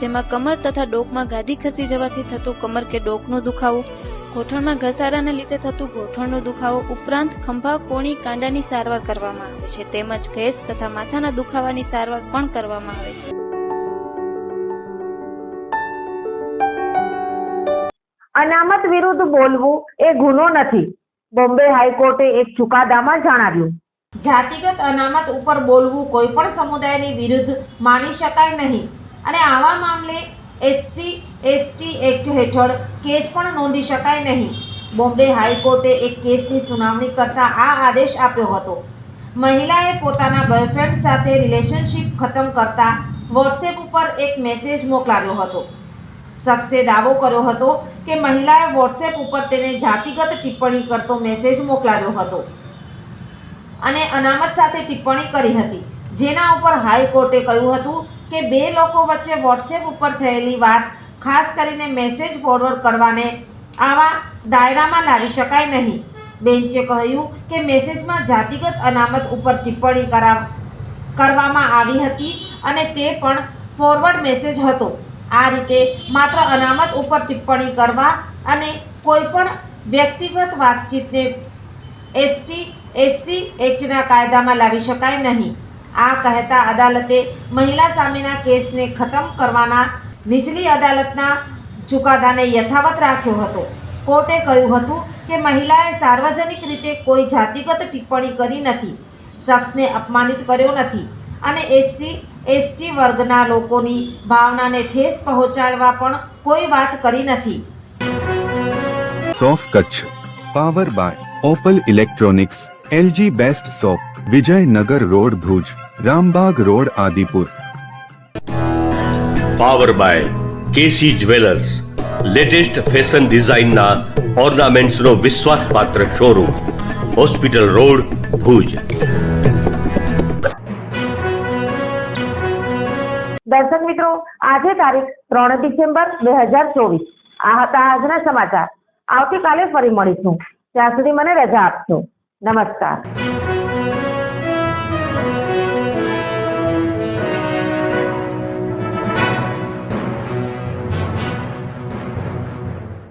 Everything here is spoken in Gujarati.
જેમાં કમર તથા ડોકમાં ગાદી ખસી જવાથી થતું કમર કે ડોકનો દુખાવો ઘોઠણમાં ઘસારાને લીધે થતું ઘોઠણનો દુખાવો ઉપરાંત ખંભા કોણી કાંડાની સારવાર કરવામાં આવે છે. તેમજ ગેસ તથા માથાના દુખાવાની સારવાર પણ કરવામાં આવે છે. અનામત વિરુદ્ધ બોલવું એ ગુનો નથી. બોમ્બે હાઈકોર્ટે એક ચુકાદામાં જણાવ્યું. જાતિગત અનામત ઉપર બોલવું કોઈ પણ સમુદાયની વિરુદ્ધ માની શકાય નહીં. અને આવા મામલે એસસી એસટી એક્ટ હેઠળ કેસ પણ નોંધી શકાય નહીં. બોમ્બે હાઈકોર્ટે એક કેસની સુનાવણી કરતા આ આદેશ આપ્યો હતો. મહિલાએ પોતાના બોયફ્રેન્ડ સાથે રિલેશનશિપ ખતમ કરતા વોટ્સએપ ઉપર એક મેસેજ મોકલાવ્યો હતો. શખ્સે દાવો કર્યો હતો કે મહિલાએ વોટ્સએપ ઉપર તેને જાતિગત ટિપ્પણી કરતો મેસેજ મોકલાવ્યો હતો. અને અનામત સાથે ટિપ્પણી કરી હતી. જેના ઉપર હાઈકોર્ટે કહ્યું હતું કે બે લોકો વચ્ચે વોટ્સએપ ઉપર થયેલી વાત, ખાસ કરીને મેસેજ ફોરવર્ડ કરવાને આવા દાયરામાં લાવી શકાય નહીં. બેન્ચે કહ્યું કે મેસેજમાં જાતિગત અનામત ઉપર ટિપ્પણી કરાવ, કરવામાં આવી હતી અને તે પણ ફોરવર્ડ મેસેજ હતો. આ રીતે માત્ર અનામત ઉપર ટિપ્પણી કરવા અને કોઈપણ વ્યક્તિગત વાતચીતને એસટી, એસસી એક્ટના કાયદામાં લાવી શકાય નહીં. આ કહેતા અદાલતે મહિલા સામેના કેસને ખતમ કરવાના નીચલી અદાલતના ચુકાદાને યથાવત રાખ્યો હતો. કોર્ટે કહ્યું હતું કે મહિલાએ સાર્વજનિક રીતે કોઈ જાતિગત ટિપ્પણી કરી નથી, શખ્સને અપમાનિત કર્યો નથી અને એસસી, એસટી વર્ગના લોકોની ભાવનાને ઠેસ પહોંચાડવા પણ કોઈ વાત કરી નથી. સોફ Kutch, power by Opal electronics, LG best shop, Vijaynagar road Bhuj. Rambag road Adipur. Power by KC jewellers latest fashion ડિઝાઇનના ઓર્નામેન્ટ્સનો વિશ્વાસપાત્ર શોરૂમ હોસ્પિટલ રોડ ભુજ. દર્શક મિત્રો આજે તારીખ ત્રણ ડિસેમ્બર બે હજાર ચોવીસ. આ હતા આજના સમાચાર. આવતીકાલે ફરી મળીશું. ત્યાં સુધી મને રજા આપશો નમસ્કાર.